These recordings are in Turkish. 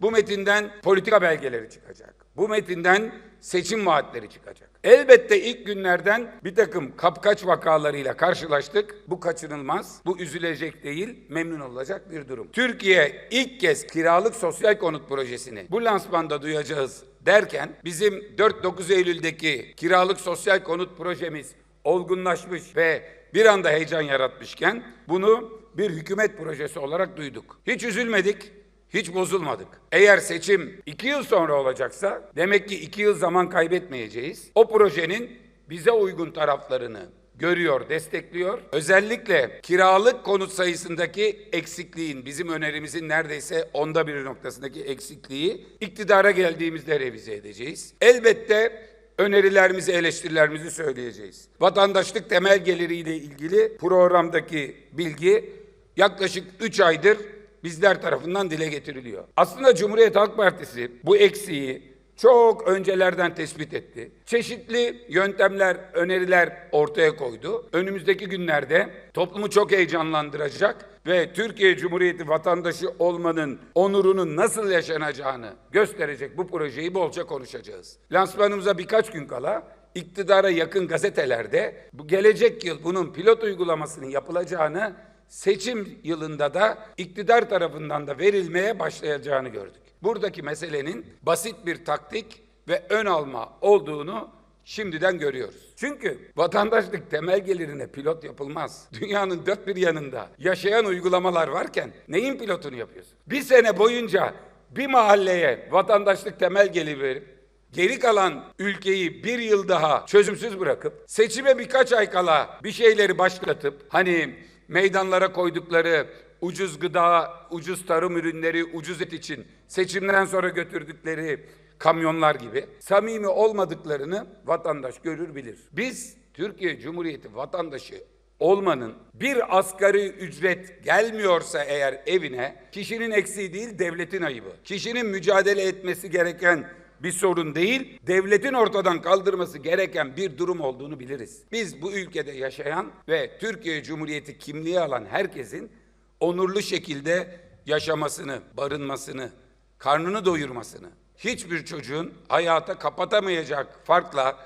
Bu metinden politika belgeleri çıkacak. Bu metinden seçim vaatleri çıkacak. Elbette ilk günlerden bir takım kapkaç vakalarıyla karşılaştık. Bu kaçınılmaz, bu üzülecek değil, memnun olacak bir durum. Türkiye ilk kez kiralık sosyal konut projesini bu lansmanda duyacağız derken bizim 4-9 Eylül'deki kiralık sosyal konut projemiz olgunlaşmış ve bir anda heyecan yaratmışken bunu bir hükümet projesi olarak duyduk. Hiç üzülmedik, hiç bozulmadık. Eğer seçim iki yıl sonra olacaksa demek ki iki yıl zaman kaybetmeyeceğiz. O projenin bize uygun taraflarını görüyor, destekliyor. Özellikle kiralık konut sayısındaki eksikliğin, bizim önerimizin neredeyse onda bir noktasındaki eksikliği iktidara geldiğimizde revize edeceğiz. Elbette önerilerimizi, eleştirilerimizi söyleyeceğiz. Vatandaşlık temel geliriyle ilgili programdaki bilgi yaklaşık 3 aydır bizler tarafından dile getiriliyor. Aslında Cumhuriyet Halk Partisi bu eksiği çok öncelerden tespit etti. Çeşitli yöntemler, öneriler ortaya koydu. Önümüzdeki günlerde toplumu çok heyecanlandıracak ve Türkiye Cumhuriyeti vatandaşı olmanın onurunun nasıl yaşanacağını gösterecek bu projeyi bolca konuşacağız. Lansmanımıza birkaç gün kala iktidara yakın gazetelerde gelecek yıl bunun pilot uygulamasının yapılacağını seçim yılında da iktidar tarafından da verilmeye başlayacağını gördük. Buradaki meselenin basit bir taktik ve ön alma olduğunu şimdiden görüyoruz. Çünkü vatandaşlık temel gelirine pilot yapılmaz. Dünyanın dört bir yanında yaşayan uygulamalar varken neyin pilotunu yapıyorsun? Bir sene boyunca bir mahalleye vatandaşlık temel gelir verip geri kalan ülkeyi bir yıl daha çözümsüz bırakıp seçime birkaç ay kala bir şeyleri başlatıp hani meydanlara koydukları ucuz gıda, ucuz tarım ürünleri, ucuz et için seçimden sonra götürdükleri kamyonlar gibi samimi olmadıklarını vatandaş görür bilir. Biz Türkiye Cumhuriyeti vatandaşı olmanın bir asgari ücret gelmiyorsa eğer evine kişinin eksiği değil devletin ayıbı. Kişinin mücadele etmesi gereken bir sorun değil, devletin ortadan kaldırması gereken bir durum olduğunu biliriz. Biz bu ülkede yaşayan ve Türkiye Cumhuriyeti kimliği alan herkesin onurlu şekilde yaşamasını, barınmasını, karnını doyurmasını, hiçbir çocuğun hayata kapatamayacak farkla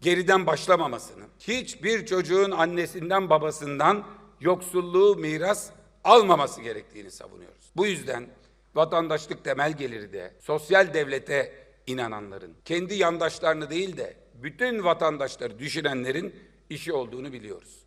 geriden başlamamasını, hiçbir çocuğun annesinden babasından yoksulluğu miras almaması gerektiğini savunuyoruz. Bu yüzden vatandaşlık temel geliri de sosyal devlete inananların, kendi yandaşlarını değil de bütün vatandaşları düşünenlerin işi olduğunu biliyoruz.